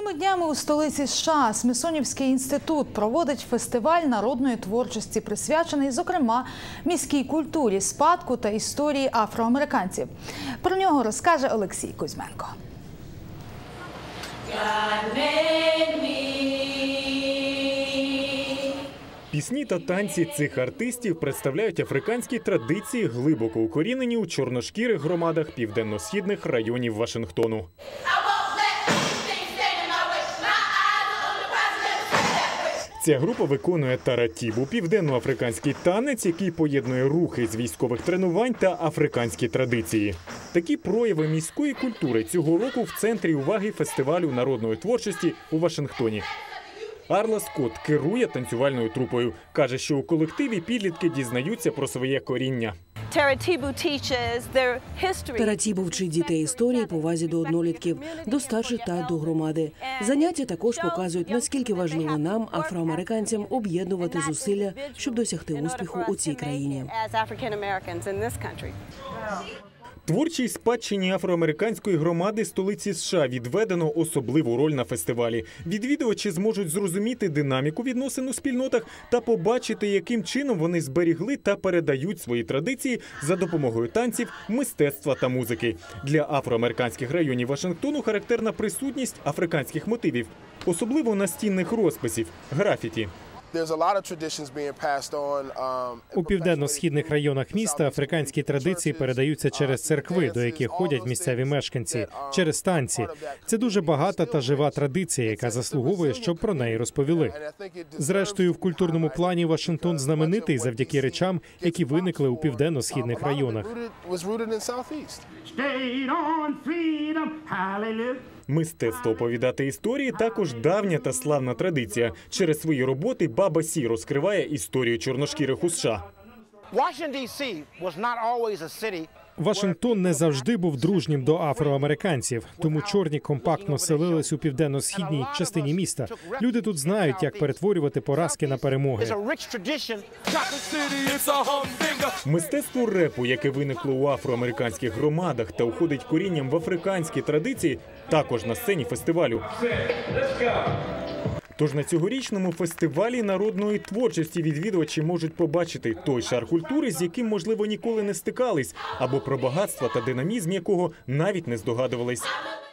Цими днями у столиці США Смісонівський інститут проводить фестиваль народної творчості, присвячений, зокрема, міській культурі, спадку та історії афроамериканців. Про нього розкаже Олексій Кузьменко. Пісні та танці цих артистів представляють африканські традиції, глибоко укорінені у чорношкірих громадах південно-східних районів Вашингтону. Ця група виконує таратібу, південноафриканський танець, який поєднує рухи з військових тренувань та африканські традиції. Такі прояви міської культури цього року в центрі уваги фестивалю народної творчості у Вашингтоні. Арла Скотт керує танцювальною трупою. каже, що у колективі підлітки дізнаються про своє коріння. Таратібу вчить дітей історії, повазі до однолітків, до старших та до громади. Заняття також показують, наскільки важливо нам, афроамериканцям, об'єднувати зусилля, щоб досягти успіху у цій країні. Творчій спадщині афроамериканської громади столиці США відведено особливу роль на фестивалі. Відвідувачі зможуть зрозуміти динаміку відносин у спільнотах та побачити, яким чином вони зберігли та передають свої традиції за допомогою танців, мистецтва та музики. Для афроамериканських районів Вашингтону характерна присутність африканських мотивів, особливо настінних розписів, графіті. There's a lot of traditions being passed on. Um, У південно-східних районах міста африканські традиції передаються через церкви, до яких ходять місцеві мешканці, через танці. Це дуже багата та жива традиція, яка заслуговує, щоб про неї розповіли. Зрештою, в культурному плані Вашингтон знаменитий завдяки речам, які виникли у південно-східних районах. Мистецтво оповідати історії також давня та славна традиція. Через свої роботи Баба Сі розкриває історію чорношкірих у США. Washington, D.C. was not always a city. Вашингтон не завжди був дружнім до афроамериканців, тому чорні компактно селились у південно-східній частині міста. Люди тут знають, як перетворювати поразки на перемоги. Мистецтво репу, яке виникло у афроамериканських громадах та уходить корінням в африканські традиції, також на сцені фестивалю. Тож на цьогорічному фестивалі народної творчості відвідувачі можуть побачити той шар культури, з яким можливо ніколи не стикались, або про багатство та динамізм якого навіть не здогадувались.